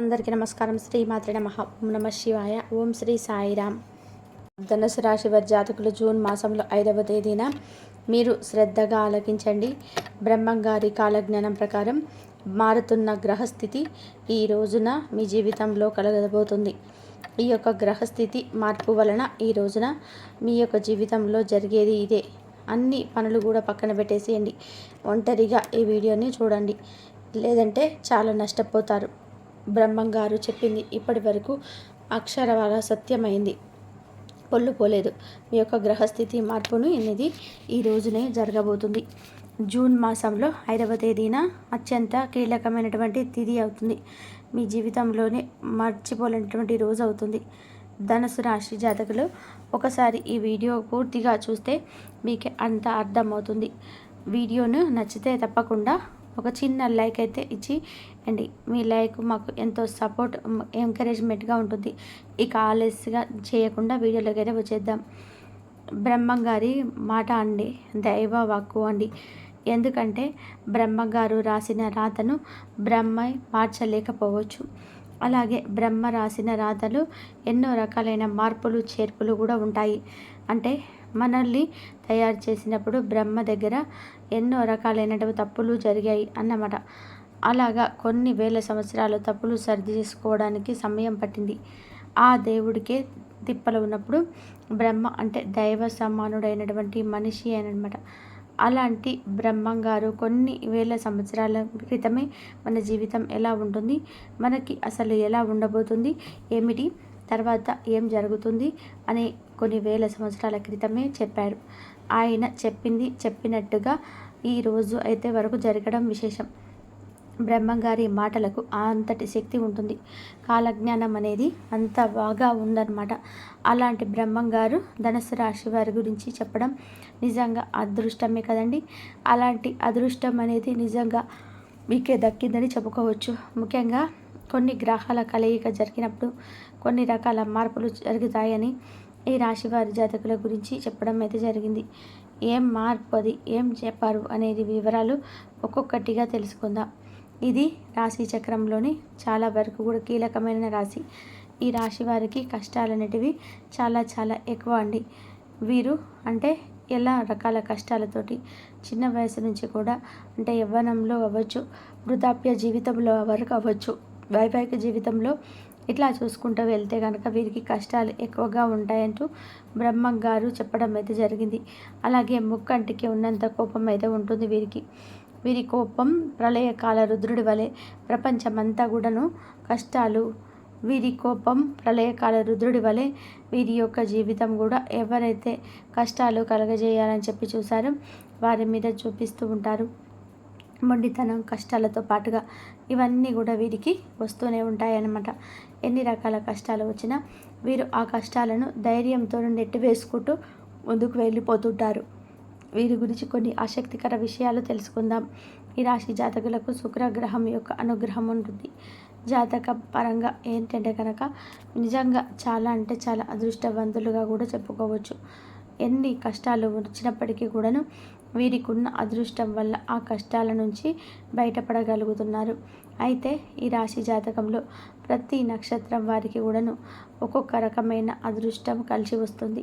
అందరికీ నమస్కారం. శ్రీ మాతృ నమ. ఓం నమ శివాయ. ఓం శ్రీ సాయిరామ్. ధనుసు రాశి వారి జాతకులు జూన్ మాసంలో ఐదవ తేదీన మీరు శ్రద్ధగా ఆలకించండి. బ్రహ్మంగారి కాలజ్ఞానం ప్రకారం మారుతున్న గ్రహస్థితి ఈ రోజున మీ జీవితంలో కలగబోతుంది. ఈ యొక్క గ్రహస్థితి మార్పు వలన ఈ రోజున మీ యొక్క జీవితంలో జరిగేది ఇదే. అన్ని పనులు కూడా పక్కన పెట్టేసేయండి. ఒంటరిగా ఈ వీడియోని చూడండి. లేదంటే చాలా నష్టపోతారు. బ్రహ్మంగారు చెప్పింది. ఇప్పటి వరకు అక్షరవాల సత్యమైంది. పొల్లు పోలేదు. మీ యొక్క గ్రహస్థితి మార్పును అనేది ఈ రోజునే జరగబోతుంది. జూన్ మాసంలో ఐదవ తేదీన అత్యంత కీలకమైనటువంటి తిథి అవుతుంది. మీ జీవితంలోనే మర్చిపోలేనటువంటి రోజు అవుతుంది. ధనుసు రాశి జాతకులు ఒకసారి ఈ వీడియో పూర్తిగా చూస్తే మీకు అంత అర్థమవుతుంది. వీడియోను నచ్చితే తప్పకుండా ఒక చిన్న లైక్ అయితే ఇచ్చి అండి. మీ లైక్ మాకు ఎంతో సపోర్ట్ ఎంకరేజ్మెంట్గా ఉంటుంది. ఇక ఆలస్యంగా చేయకుండా వీడియోలోకి అయితే వచ్చేద్దాం. బ్రహ్మంగారి మాట అండి. దైవ వాక్కు అండి. ఎందుకంటే బ్రహ్మగారు రాసిన రాతను బ్రహ్మ మార్చలేకపోవచ్చు. అలాగే బ్రహ్మ రాసిన రాతలు ఎన్నో రకాలైన మార్పులు చేర్పులు కూడా ఉంటాయి. అంటే మనల్ని తయారు చేసినప్పుడు బ్రహ్మ దగ్గర ఎన్నో రకాలైనటువంటి తప్పులు జరిగాయి అన్నమాట. అలాగా కొన్ని వేల సంవత్సరాలు తప్పులు సర్ది చేసుకోవడానికి సమయం పట్టింది. ఆ దేవుడికే తిప్పలు ఉన్నప్పుడు బ్రహ్మ అంటే దైవ సమానుడైనటువంటి మనిషి అనమాట అలాంటి బ్రహ్మం గారు కొన్ని వేల సంవత్సరాల క్రితమే మన జీవితం ఎలా ఉంటుంది మనకి అసలు ఎలా ఉండబోతుంది ఏమిటి తర్వాత ఏం జరుగుతుంది అని కొన్ని వేల సంవత్సరాల క్రితమే చెప్పారు ఆయన చెప్పింది చెప్పినట్టుగా ఈరోజు అయితే వరకు జరగడం విశేషం. బ్రహ్మంగారి మాటలకు అంతటి శక్తి ఉంటుంది. కాలజ్ఞానం అనేది అంత బాగా ఉందన్నమాట. అలాంటి బ్రహ్మంగారు ధనుసు రాశి వారి గురించి చెప్పడం నిజంగా అదృష్టమే కదండి. అలాంటి అదృష్టం అనేది నిజంగా మీకే దక్కిందని చెప్పుకోవచ్చు. ముఖ్యంగా కొన్ని గ్రహాల కలయిక జరిగినప్పుడు కొన్ని రకాల మార్పులు జరుగుతాయని ఈ రాశి వారి జాతకుల గురించి చెప్పడం అయితే జరిగింది. ఏం మార్పు అది? ఏం చెప్పారు అనేది వివరాలు ఒక్కొక్కటిగా తెలుసుకుందాం. ఇది రాశి చక్రంలోని చాలా వరకు కూడా కీలకమైన రాశి. ఈ రాశి వారికి కష్టాలు అనేటివి చాలా చాలా ఎక్కువ అండి. వీరు అంటే ఎలా రకాల కష్టాలతోటి చిన్న వయసు నుంచి కూడా అంటే యవ్వనంలో అవ్వచ్చు వృద్ధాప్య జీవితంలో వరకు అవ్వచ్చు వైవాహిక జీవితంలో ఇట్లా చూసుకుంటూ వెళ్తే కనుక వీరికి కష్టాలు ఎక్కువగా ఉంటాయంటూ బ్రహ్మం గారు చెప్పడం అయితే జరిగింది. అలాగే ముక్కంటికి ఉన్నంత కోపం అయితే ఉంటుంది వీరికి. వీరి కోపం ప్రళయకాల రుద్రుడి వలె ప్రపంచమంతా కూడాను కష్టాలు. వీరి కోపం ప్రళయకాల రుద్రుడి వలె వీరి యొక్క జీవితం కూడా ఎవరైతే కష్టాలు కలగజేయాలని చెప్పి చూసారో వారి మీద చూపిస్తూ ఉంటారు. మొండితనం కష్టాలతో పాటుగా ఇవన్నీ కూడా వీరికి వస్తూనే ఉంటాయన్నమాట. ఎన్ని రకాల కష్టాలు వచ్చినా వీరు ఆ కష్టాలను ధైర్యంతో నెట్టివేసుకుంటూ ముందుకు వెళ్ళిపోతుంటారు. వీరి గురించి కొన్ని ఆసక్తికర విషయాలు తెలుసుకుందాం. ఈ రాశి జాతకులకు శుక్రగ్రహం యొక్క అనుగ్రహం ఉంటుంది. జాతక పరంగా ఏంటంటే కనుక నిజంగా చాలా అంటే చాలా అదృష్టవంతులుగా కూడా చెప్పుకోవచ్చు. ఎన్ని కష్టాలు వచ్చినప్పటికీ కూడాను వీరికి ఉన్న అదృష్టం వల్ల ఆ కష్టాల నుంచి బయటపడగలుగుతున్నారు. అయితే ఈ రాశి జాతకంలో ప్రతి నక్షత్రం వారికి కూడాను ఒక్కొక్క రకమైన అదృష్టం కలిసి వస్తుంది.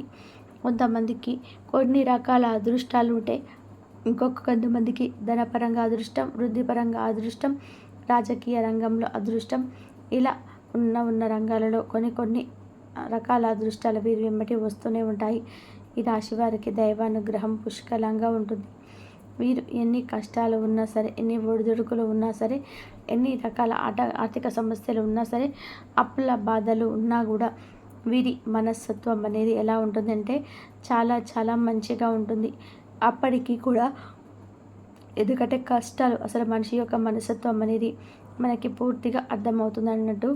కొంతమందికి కొన్ని రకాల అదృష్టాలు ఉంటాయి ఇంకొక కొంతమందికి ధనపరంగా అదృష్టం వృద్ధిపరంగా అదృష్టం రాజకీయ రంగంలో అదృష్టం ఇలా ఉన్న ఉన్న రంగాలలో కొన్ని కొన్ని రకాల అదృష్టాలు వీరి వెంబటి వస్తూనే ఉంటాయి. ఈ రాశి వారికి దైవానుగ్రహం పుష్కలంగా ఉంటుంది. వీరు ఎన్ని కష్టాలు ఉన్నా సరే ఎన్ని ఒడిదుడుకులు ఉన్నా సరే ఎన్ని రకాల ఆట ఆర్థిక సమస్యలు ఉన్నా సరే అప్పుల బాధలు ఉన్నా కూడా వీరి మనస్తత్వం అనేది ఎలా ఉంటుందంటే చాలా చాలా మంచిగా ఉంటుంది. అప్పటికి కూడా ఎందుకంటే కష్టాలు అసలు మనిషి యొక్క మనస్తత్వం అనేది మనకి పూర్తిగా అర్థమవుతుంది అన్నట్టు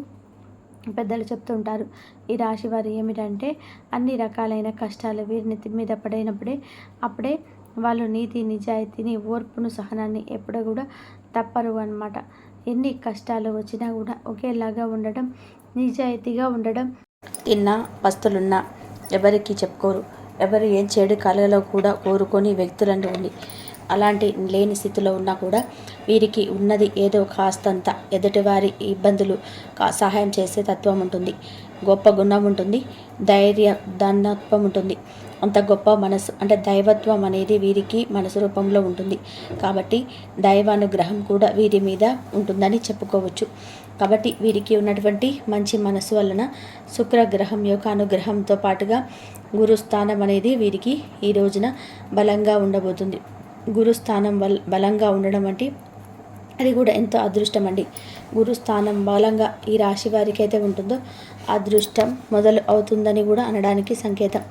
పెద్దలు చెప్తుంటారు. ఈ రాశి వారు ఏమిటంటే అన్ని రకాలైన కష్టాలు వీరిని మీద పడినప్పుడే అప్పుడే వాళ్ళు నీతి నిజాయితీని ఓర్పును సహనాన్ని ఎప్పుడూ కూడా తప్పరు అనమాట ఎన్ని కష్టాలు వచ్చినా కూడా ఒకేలాగా ఉండడం నిజాయితీగా ఉండడం. తిన్నా పస్తులున్నా ఎవరికి చెప్పుకోరు. ఎవరు ఏం చెడు కళలో కూడా కోరుకొని వ్యక్తులంటూ ఉండి అలాంటి లేని స్థితిలో ఉన్నా కూడా వీరికి ఉన్నది ఏదో కాస్తంత ఎదుటివారి ఇబ్బందులు సహాయం చేసే తత్వం ఉంటుంది. గొప్ప గుణం ఉంటుంది. ధైర్య దానత్వం ఉంటుంది. అంత గొప్ప మనసు అంటే దైవత్వం అనేది వీరికి మనసు రూపంలో ఉంటుంది. కాబట్టి దైవానుగ్రహం కూడా వీరి మీద ఉంటుందని చెప్పుకోవచ్చు. కాబట్టి వీరికి ఉన్నటువంటి మంచి మనసు వలన శుక్రగ్రహం యొక్క అనుగ్రహంతో పాటుగా గురుస్థానం అనేది వీరికి ఈ రోజున బలంగా ఉండబోతుంది. గురుస్థానం వల్ బలంగా ఉండడం అంటే అది కూడా ఎంతో అదృష్టం అండి. గురుస్థానం బలంగా ఈ రాశి వారికి అయితే ఉంటుందో అదృష్టం మొదలు అవుతుందని కూడా అనడానికి సంకేతం.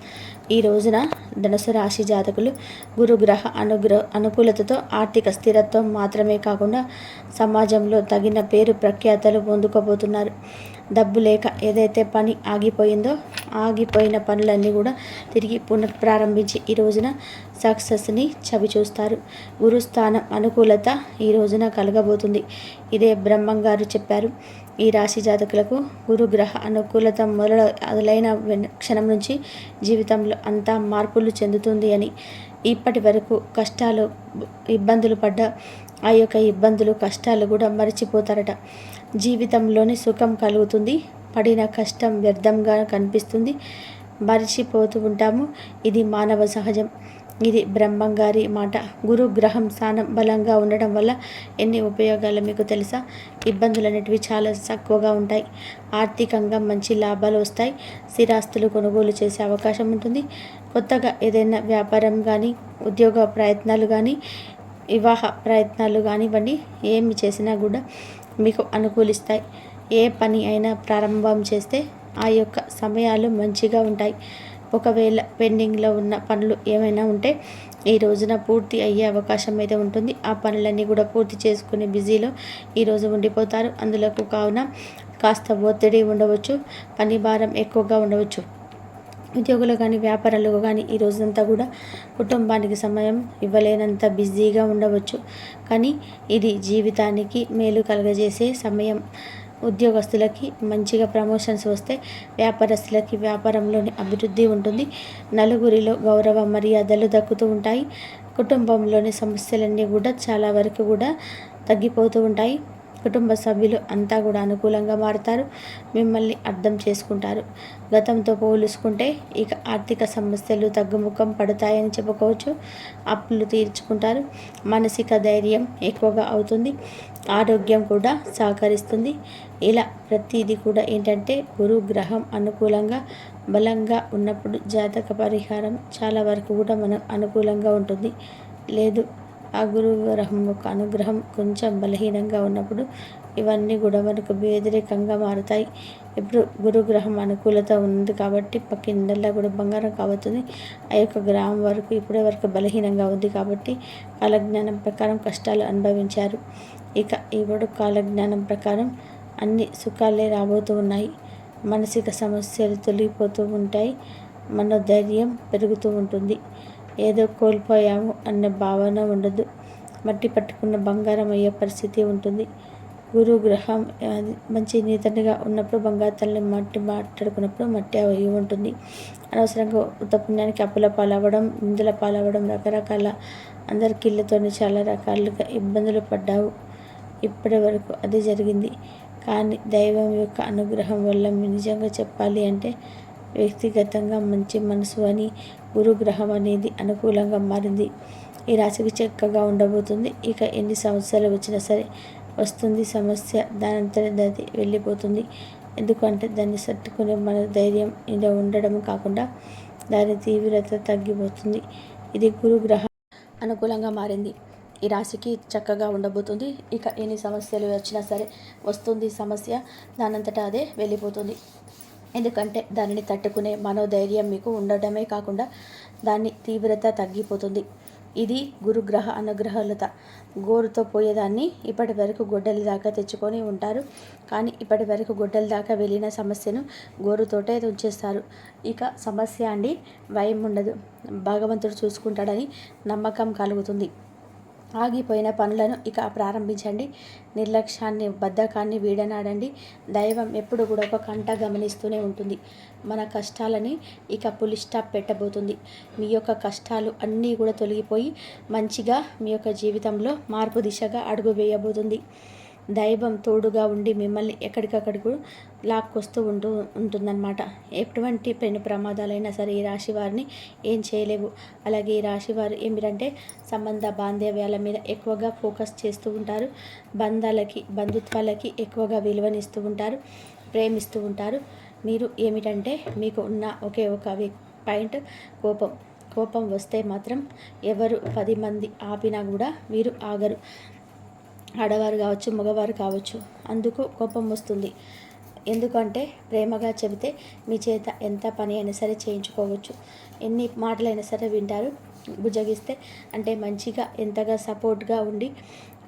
ఈ రోజున ధనుసు రాశి జాతకులు గురుగ్రహ అనుగ్రహ అనుకూలతతో ఆర్థిక స్థిరత్వం మాత్రమే కాకుండా సమాజంలో తగిన పేరు ప్రఖ్యాతలు పొందుకోబోతున్నారు. డబ్బు లేక ఏదైతే పని ఆగిపోయిందో ఆగిపోయిన పనులన్నీ కూడా తిరిగి పునఃప్రారంభించి ఈ రోజున సక్సెస్ని చవి చూస్తారు గురుస్థానం అనుకూలత ఈ రోజున కలగబోతుంది. ఇదే బ్రహ్మం గారు చెప్పారు. ఈ రాశి జాతకులకు గురుగ్రహ అనుకూలత మొదల మొదలైన క్షణం నుంచి జీవితంలో అంతా మార్పులు చెందుతుంది అని ఇప్పటి వరకు కష్టాలు ఇబ్బందులు పడ్డ ఆ యొక్క ఇబ్బందులు కష్టాలు కూడా మరిచిపోతారట. జీవితంలోని సుఖం కలుగుతుంది పడిన కష్టం వ్యర్థంగా కనిపిస్తుంది మరిచిపోతూ ఉంటాము. ఇది మానవ సహజం. ఇది బ్రహ్మంగారి మాట. గురు గ్రహం స్థానం బలంగా ఉండడం వల్ల ఎన్ని ఉపయోగాలు మీకు తెలుసా? ఇబ్బందులు అనేటివి చాలా తక్కువగా ఉంటాయి. ఆర్థికంగా మంచి లాభాలు వస్తాయి. స్థిరాస్తులు కొనుగోలు చేసే అవకాశం ఉంటుంది. కొత్తగా ఏదైనా వ్యాపారం కానీ ఉద్యోగ ప్రయత్నాలు కానీ వివాహ ప్రయత్నాలు కానివ్వండి ఏమి చేసినా కూడా మీకు అనుకూలిస్తాయి. ఏ పని అయినా ప్రారంభం చేస్తే ఆ యొక్క సమయాలు మంచిగా ఉంటాయి. ఒకవేళ పెండింగ్లో ఉన్న పనులు ఏమైనా ఉంటే ఈ రోజున పూర్తి అయ్యే అవకాశం అయితే ఉంటుంది. ఆ పనులన్నీ కూడా పూర్తి చేసుకునే బిజీలో ఈరోజు ఉండిపోతారు. అందులోకి కావున కాస్త ఒత్తిడి ఉండవచ్చు పని భారం ఎక్కువగా ఉండవచ్చు. ఉద్యోగులు కానీ వ్యాపారాలు కానీ ఈ రోజంతా కూడా కుటుంబానికి సమయం ఇవ్వలేనంత బిజీగా ఉండవచ్చు. కానీ ఇది జీవితానికి మేలు కలగజేసే సమయం. ఉద్యోగస్తులకి మంచిగా ప్రమోషన్స్ వస్తే వ్యాపారస్తులకి వ్యాపారంలోని అభివృద్ధి ఉంటుంది. నలుగురిలో గౌరవ మర్యాదలు దక్కుతూ ఉంటాయి. కుటుంబంలోని సమస్యలన్నీ కూడా చాలా వరకు కూడా తగ్గిపోతూ ఉంటాయి. కుటుంబ సభ్యులు అంతా కూడా అనుకూలంగా మారుతారు మిమ్మల్ని అర్థం చేసుకుంటారు. గతంతో పోలుసుకుంటే ఇక ఆర్థిక సమస్యలు తగ్గుముఖం పడతాయని చెప్పుకోవచ్చు. అప్పులు తీర్చుకుంటారు. మానసిక ధైర్యం ఎక్కువగా అవుతుంది. ఆరోగ్యం కూడా సహకరిస్తుంది. ఇలా ప్రతిదీ కూడా ఏంటంటే గురు గ్రహం అనుకూలంగా బలంగా ఉన్నప్పుడు జాతక పరిహారం చాలా వరకు కూడా మనం అనుకూలంగా ఉంటుంది. లేదు ఆ గురువు గ్రహం యొక్క అనుగ్రహం కొంచెం బలహీనంగా ఉన్నప్పుడు ఇవన్నీ కూడా మనకు వ్యతిరేకంగా మారుతాయి. ఇప్పుడు గురుగ్రహం అనుకూలత ఉంది కాబట్టి పక్కిందల్లా కూడా బంగారం కాబోతుంది ఆ యొక్క గ్రహం వరకు ఇప్పుడే వరకు బలహీనంగా ఉంది కాబట్టి కాలజ్ఞానం ప్రకారం కష్టాలు అనుభవించారు. ఇక ఇప్పుడు కాలజ్ఞానం ప్రకారం అన్ని సుఖాలే రాబోతూ ఉన్నాయి. మానసిక సమస్యలు తొలగిపోతూ ఉంటాయి. మనోధైర్యం పెరుగుతూ ఉంటుంది. ఏదో కోల్పోయాము అన్న భావన ఉండదు. మట్టి పట్టుకున్న బంగారం అయ్యే పరిస్థితి ఉంటుంది. గురు గ్రహం అది మంచి నీతనిగా ఉన్నప్పుడు బంగారు తల్లి మట్టి మాట్లాడుకున్నప్పుడు మట్టి అయి ఉంటుంది. అనవసరంగా ఉత్త పుణ్యానికి అప్పుల పాలవ్వడం నిందుల పాలవ్వడం రకరకాల అందరి ఇళ్ళతోనే చాలా రకాలుగా ఇబ్బందులు పడ్డావు. ఇప్పటి వరకు అది జరిగింది. కానీ దైవం యొక్క అనుగ్రహం వల్ల నిజంగా చెప్పాలి అంటే వ్యక్తిగతంగా మంచి మనసు అని గురుగ్రహం అనేది అనుకూలంగా మారింది. ఈ రాశికి చక్కగా ఉండబోతుంది. ఇక ఎన్ని సంవత్సరాలు వచ్చినా సరే వస్తుంది సమస్య. దానంతట అది వెళ్ళిపోతుంది. ఎందుకంటే దాన్ని తట్టుకునే మన ధైర్యం ఇలా ఉండడం కాకుండా దాని తీవ్రత తగ్గిపోతుంది. ఇది గురుగ్రహం అనుకూలంగా మారింది. ఈ రాశికి చక్కగా ఉండబోతుంది. ఇక ఎన్ని సమస్యలు వచ్చినా సరే వస్తుంది సమస్య. దానంతటా అదే వెళ్ళిపోతుంది. ఎందుకంటే దానిని తట్టుకునే మనోధైర్యం మీకు ఉండటమే కాకుండా దాని తీవ్రత తగ్గిపోతుంది. ఇది గురుగ్రహ అనుగ్రహాలత. గోరుతో పోయేదాన్ని ఇప్పటి వరకు గొడ్డలి దాకా తెచ్చుకొని ఉంటారు. కానీ ఇప్పటి వరకు గొడ్డలి దాకా వెళ్ళిన సమస్యను గోరుతోటే ఉంచేస్తారు ఇక సమస్య అండి భయం ఉండదు. భగవంతుడు చూసుకుంటాడని నమ్మకం కలుగుతుంది. ఆగిపోయిన పనులను ఇక ప్రారంభించండి. నిర్లక్ష్యాన్ని బద్ధకాన్ని వీడనాడండి. దైవం ఎప్పుడు కూడా ఒక కంట గమనిస్తూనే ఉంటుంది. మన కష్టాలని ఇక పులి స్టాప్ పెట్టబోతుంది. మీ యొక్క కష్టాలు అన్నీ కూడా తొలగిపోయి మంచిగా మీ యొక్క జీవితంలో మార్పు దిశగా అడుగు వేయబోతుంది. దైవం తోడుగా ఉండి మిమ్మల్ని ఎక్కడికక్కడికి లాక్కొస్తూ ఉంటూ ఉంటుందన్నమాట. ఎటువంటి పెను ప్రమాదాలైనా సరే ఈ రాశి వారిని ఏం చేయలేవు. అలాగే ఈ రాశి వారు ఏమిటంటే సంబంధ బాంధవ్యాల మీద ఎక్కువగా ఫోకస్ చేస్తూ ఉంటారు. బంధాలకి బంధుత్వాలకి ఎక్కువగా విలువనిస్తూ ఉంటారు. ప్రేమిస్తూ ఉంటారు. మీరు ఏమిటంటే మీకు ఉన్న ఒకే ఒక పాయింట్ కోపం. కోపం వస్తే మాత్రం ఎవరు పది మంది ఆపినా కూడా మీరు ఆగరు. ఆడవారు కావచ్చు మగవారు కావచ్చు అందుకు కోపం వస్తుంది. ఎందుకంటే ప్రేమగా చెబితే మీ చేత ఎంత పని అయినా సరే చేయించుకోవచ్చు. ఎన్ని మాటలైనా సరే వింటారు భుజగిస్తే అంటే మంచిగా ఎంతగా సపోర్ట్గా ఉండి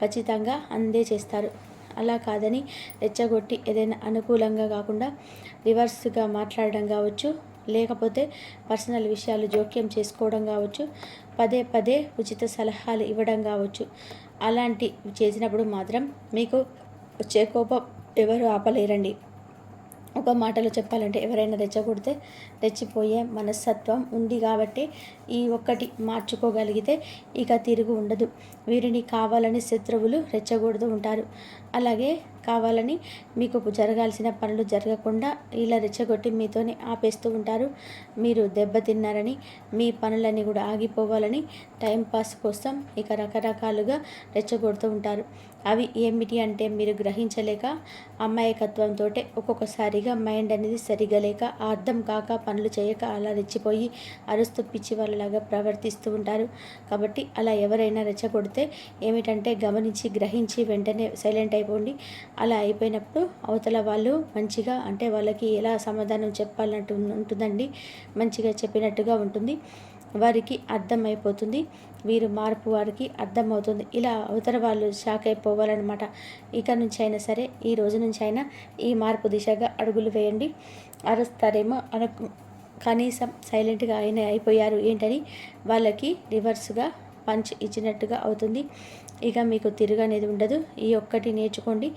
ఖచ్చితంగా అందే చేస్తారు. అలా కాదని రెచ్చగొట్టి ఏదైనా అనుకూలంగా కాకుండా రివర్స్గా మాట్లాడడం కావచ్చు లేకపోతే పర్సనల్ విషయాలు జోక్యం చేసుకోవడం కావచ్చు పదే పదే ఉచిత సలహాలు ఇవ్వడం కావచ్చు. అలాంటి చేసినప్పుడు మాత్రం మీకు వచ్చే కోపం ఎవరు ఆపలేరండి. ఒక మాటలో చెప్పాలంటే ఎవరైనా రెచ్చగొడితే రెచ్చిపోయే మనస్తత్వం ఉంది కాబట్టి ఈ ఒక్కటి మార్చుకోగలిగితే ఇక తిరుగు ఉండదు. వీరిని కావాలని శత్రువులు రెచ్చగొడుతూ ఉంటారు. అలాగే కావాలని మీకు జరగాల్సిన పనులు జరగకుండా ఇలా రెచ్చగొట్టి మీతోనే ఆపేస్తూ ఉంటారు. మీరు దెబ్బతిన్నారని మీ పనులన్నీ కూడా ఆగిపోవాలని టైంపాస్ కోసం ఇక రకరకాలుగా రెచ్చగొడుతూ ఉంటారు. అవి ఏమిటి అంటే మీరు గ్రహించలేక అమాయకత్వంతో ఒక్కొక్కసారిగా మైండ్ అనేది సరిగా లేక అర్థం కాక పనులు చేయక అలా రెచ్చిపోయి అరుస్తూ పిచ్చి వాళ్ళలాగా ప్రవర్తిస్తూ ఉంటారు. కాబట్టి అలా ఎవరైనా రెచ్చగొడితే ఏమిటంటే గమనించి గ్రహించి వెంటనే సైలెంట్ అయిపోండి. అలా అయిపోయినప్పుడు అవతల వాళ్ళు మంచిగా అంటే వాళ్ళకి ఎలా సమాధానం చెప్పాలన్నట్టు ఉంటుందండి? మంచిగా చెప్పినట్టుగా ఉంటుంది. వారికి అర్థమైపోతుంది. వీరు మార్పు వారికి అర్థమవుతుంది. ఇలా అవతల వాళ్ళు షాక్ అయిపోవాలన్నమాట. ఇక నుంచి అయినా సరే ఈ రోజు నుంచి అయినా ఈ మార్పు దిశగా అడుగులు వేయండి. అరుస్తారేమో అరకు కనీసం సైలెంట్గా అయిన అయిపోయారు ఏంటని వాళ్ళకి రివర్స్గా పంచ్ ఇచ్చినట్టుగా అవుతుంది. ఇక మీకు తిరగనేది ఉండదు. ఈ ఒక్కటి నేర్చుకోండి.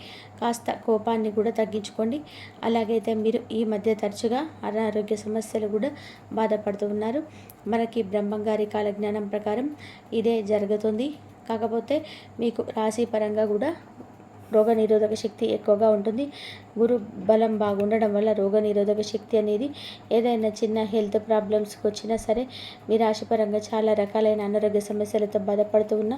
కాస్త కోపాన్ని కూడా తగ్గించుకోండి. అలాగైతే మీరు ఈ మధ్య తరచుగా అనారోగ్య సమస్యలు కూడా బాధపడుతూ ఉన్నారు. మనకి బ్రహ్మంగారి కాలజ్ఞానం ప్రకారం ఇదే జరుగుతుంది. కాకపోతే మీకు రాశి పరంగా కూడా రోగనిరోధక శక్తి ఎక్కువగా ఉంటుంది. గురు బలం బాగుండడం వల్ల రోగనిరోధక శక్తి అనేది ఏదైనా చిన్న హెల్త్ ప్రాబ్లమ్స్కి వచ్చినా సరే మీ రాశిపరంగా చాలా రకాలైన అనారోగ్య సమస్యలతో బాధపడుతూ ఉన్న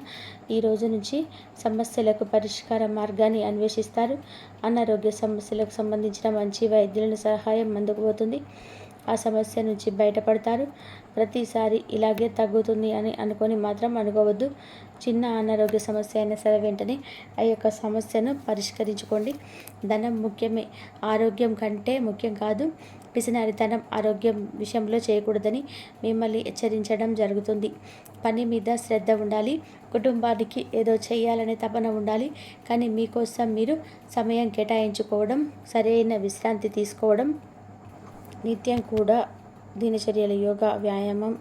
ఈ రోజు నుంచి సమస్యలకు పరిష్కార మార్గాన్ని అన్వేషిస్తారు. అనారోగ్య సమస్యలకు సంబంధించిన మంచి వైద్యులను సహాయం అందుకుపోతుంది. ఆ సమస్య నుంచి బయటపడతారు. ప్రతిసారి ఇలాగే తగ్గుతుంది అని అనుకొని మాత్రం అనుకోవద్దు. చిన్న అనారోగ్య సమస్య అయినా సరే వెంటనే ఆ యొక్క సమస్యను పరిష్కరించుకోండి. ధనం ముఖ్యమే. ఆరోగ్యం కంటే ముఖ్యం కాదు. పిసినారితనం ఆరోగ్యం విషయంలో చేయకూడదని మిమ్మల్ని హెచ్చరించడం జరుగుతుంది. పని మీద శ్రద్ధ ఉండాలి. కుటుంబానికి ఏదో చేయాలనే తపన ఉండాలి. కానీ మీకోసం మీరు సమయం కేటాయించుకోవడం సరైన విశ్రాంతి తీసుకోవడం నిత్యం కూడా దినచర్యలు యోగా వ్యాయామం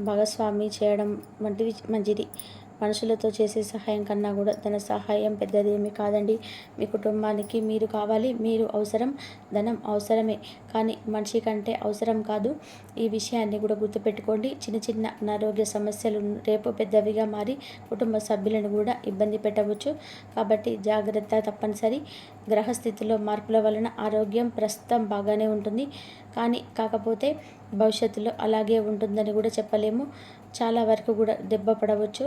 భాగస్వామి చేయడం వంటివి మంచిది. మనుషులతో చేసే సహాయం కన్నా కూడా ధన సహాయం పెద్దదేమీ కాదండి. మీ కుటుంబానికి మీరు కావాలి మీరు అవసరం ధనం అవసరమే. కానీ మనిషి కంటే అవసరం కాదు. ఈ విషయాన్ని కూడా గుర్తుపెట్టుకోండి. చిన్న చిన్న అనారోగ్య సమస్యలు రేపు పెద్దవిగా మారి కుటుంబ సభ్యులను కూడా ఇబ్బంది పెట్టవచ్చు. కాబట్టి జాగ్రత్త తప్పనిసరి. గ్రహస్థితిలో మార్పుల వలన ఆరోగ్యం ప్రస్తుతం బాగానే ఉంటుంది. కానీ కాకపోతే భవిష్యత్తులో అలాగే ఉంటుందని కూడా చెప్పలేము. చాలా వరకు కూడా దెబ్బ పడవచ్చు.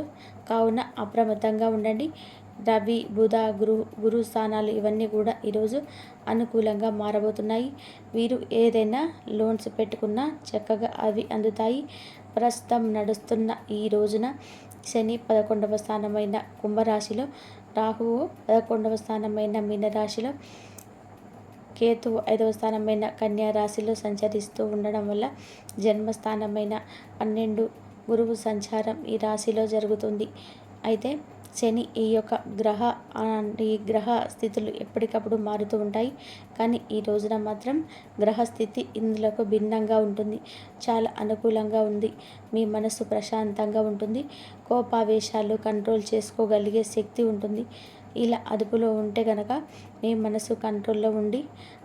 కావున అప్రమత్తంగా ఉండండి. రవి బుధ గురు గురు స్థానాలు ఇవన్నీ కూడా ఈరోజు అనుకూలంగా మారబోతున్నాయి. వీరు ఏదైనా లోన్స్ పెట్టుకున్నా చక్కగా అవి అందుతాయి. ప్రస్తుతం నడుస్తున్న ఈ రోజున శని పదకొండవ స్థానమైన కుంభరాశిలో రాహువు పదకొండవ స్థానమైన మీనరాశిలో కేతు ఐదవ స్థానమైన కన్యా రాశిలో సంచరిస్తూ ఉండడం వల్ల జన్మస్థానమైన పన్నెండు గురువు సంచారం ఈ రాశిలో జరుగుతుంది. అయితే శని ఈ యొక్క గ్రహ ఈ గ్రహ స్థితులు ఎప్పటికప్పుడు మారుతూ ఉంటాయి. కానీ ఈ రోజున మాత్రం గ్రహ స్థితి ఇందులకు భిన్నంగా ఉంటుంది. చాలా అనుకూలంగా ఉంది. మీ మనసు ప్రశాంతంగా ఉంటుంది. కోపావేశాలు కంట్రోల్ చేసుకోగలిగే శక్తి ఉంటుంది. ఇలా అదుపులో ఉంటే గనక మీ మనసు కంట్రోల్లో ఉండి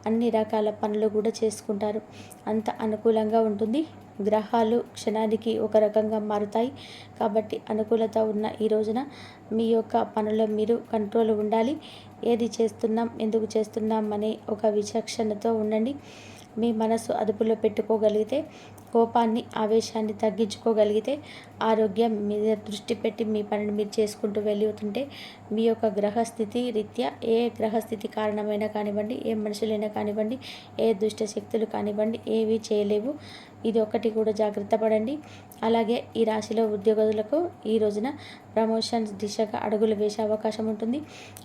అన్ని రకాల పనులు కూడా చేసుకుంటారు. అంత అనుకూలంగా ఉంటుంది. గ్రహాలు క్షణానికి ఒక రకంగా మారుతాయి. కాబట్టి అనుకూలత ఉన్న ఈ రోజున మీ యొక్క పనుల్లో మీరు కంట్రోల్ ఉండాలి. ఏది చేస్తున్నాం ఎందుకు చేస్తున్నాం అనే ఒక విచక్షణతో ఉండండి. మీ మనసు అదుపులో పెట్టుకోగలిగితే కోపాన్ని ఆవేశాన్ని తగ్గించుకోగలిగితే ఆరోగ్యం మీద దృష్టి పెట్టి మీ పనిని మీరు చేసుకుంటూ వెళ్తుంటే మీ యొక్క గ్రహస్థితి రీత్యా ఏ గ్రహస్థితి కారణమైనా కానివ్వండి ఏ మనుషులైనా కానివ్వండి ఏ దుష్ట శక్తులు కానివ్వండి ఏవి చేయలేవు. ఇది ఒకటి కూడా జాగ్రత్త పడండి. అలాగే ఈ రాశిలో ఉద్యోగులకు ఈ రోజున ప్రమోషన్స్ దిశగా అడుగులు వేసే అవకాశం ఉంటుంది.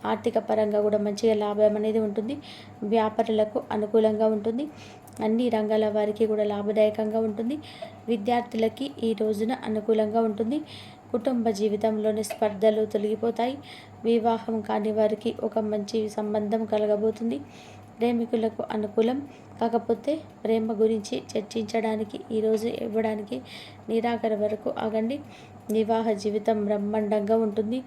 ఆర్థిక పరంగా కూడా మంచిగా లాభం అనేది ఉంటుంది. వ్యాపారులకు అనుకూలంగా ఉంటుంది. అన్ని రంగాల వారికి కూడా లాభదాయకంగా ఉంటుంది. విద్యార్థులకి ఈ రోజున అనుకూలంగా ఉంటుంది. కుటుంబ జీవితంలోని స్పర్ధలు తొలగిపోతాయి. వివాహం కాని వారికి ఒక మంచి సంబంధం కలగబోతుంది. ప్రేమికులకు అనుకూలం కాకపోతే ప్రేమ గురించి చర్చించడానికి ఈరోజు ఇవ్వడానికి నిరాకర వరకు ఆగండి. వివాహ జీవితం బ్రహ్మాండంగా ఉంటుంది.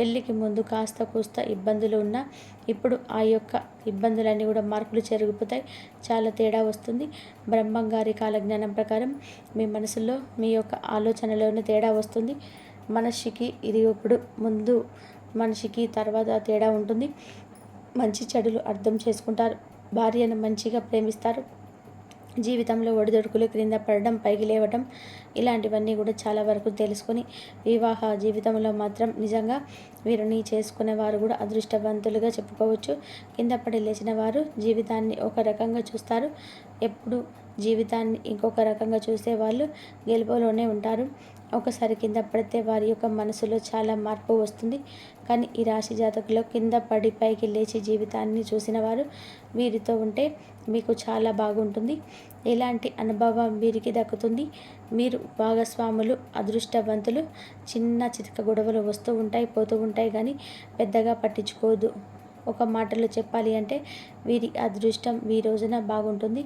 పెళ్ళికి ముందు కాస్త కూస్త ఇబ్బందులు ఉన్నా ఇప్పుడు ఆ యొక్క ఇబ్బందులన్నీ కూడా మార్పులు జరిగిపోతాయి. చాలా తేడా వస్తుంది. బ్రహ్మంగారి కాలజ్ఞానం ప్రకారం మీ మనసులో మీ యొక్క ఆలోచనలోనే తేడా వస్తుంది. మనిషికి ఇది ఇప్పుడు ముందు మనిషికి తర్వాత తేడా ఉంటుంది. మంచి చెడులు అర్థం చేసుకుంటారు. భార్యను మంచిగా ప్రేమిస్తారు. జీవితంలో ఒడిదొడుకులు క్రింద పడడం పైకి లేవటం ఇలాంటివన్నీ కూడా చాలా వరకు తెలుసుకొని వివాహ జీవితంలో మాత్రం నిజంగా వీరిని చేసుకునే వారు కూడా అదృష్టవంతులుగా చెప్పుకోవచ్చు. కింద పడి లేచిన వారు జీవితాన్ని ఒక రకంగా చూస్తారు. ఎప్పుడు జీవితాన్ని ఇంకొక రకంగా చూసే వాళ్ళు గెలుపులోనే ఉంటారు. ఒకసారి కింద పడితే వారి యొక్క మనసులో చాలా మార్పు వస్తుంది. కానీ ఈ రాశి జాతకులో కింద పడి పైకి లేచి జీవితాన్ని చూసిన వారు వీరితో ఉంటే మీకు చాలా బాగుంటుంది. ఎలాంటి అనుభవం వీరికి దక్కుతుంది? మీరు భాగస్వాములు అదృష్టవంతులు చిన్న చితక గొడవలు వస్తూ ఉంటాయి పోతూ ఉంటాయి కానీ పెద్దగా పట్టించుకోదు. ఒక మాటలో చెప్పాలి అంటే వీరి అదృష్టం ఈ రోజున బాగుంటుంది.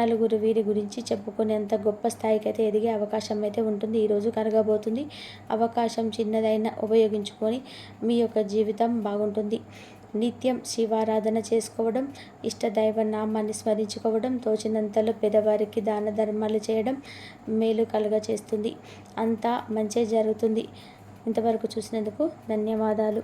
నలుగురు వీరి గురించి చెప్పుకునేంత గొప్ప స్థాయికి అయితే ఎదిగే అవకాశం అయితే ఉంటుంది. ఈరోజు కరగబోతుంది. అవకాశం చిన్నదైనా ఉపయోగించుకొని మీ యొక్క జీవితం బాగుంటుంది. నిత్యం శివారాధన చేసుకోవడం ఇష్టదైవ నామాన్ని స్మరించుకోవడం తోచినంతలో పేదవారికి దాన ధర్మాలు చేయడం మేలు కలుగ చేస్తుంది అంతా మంచి జరుగుతుంది. ఇంతవరకు చూసినందుకు ధన్యవాదాలు.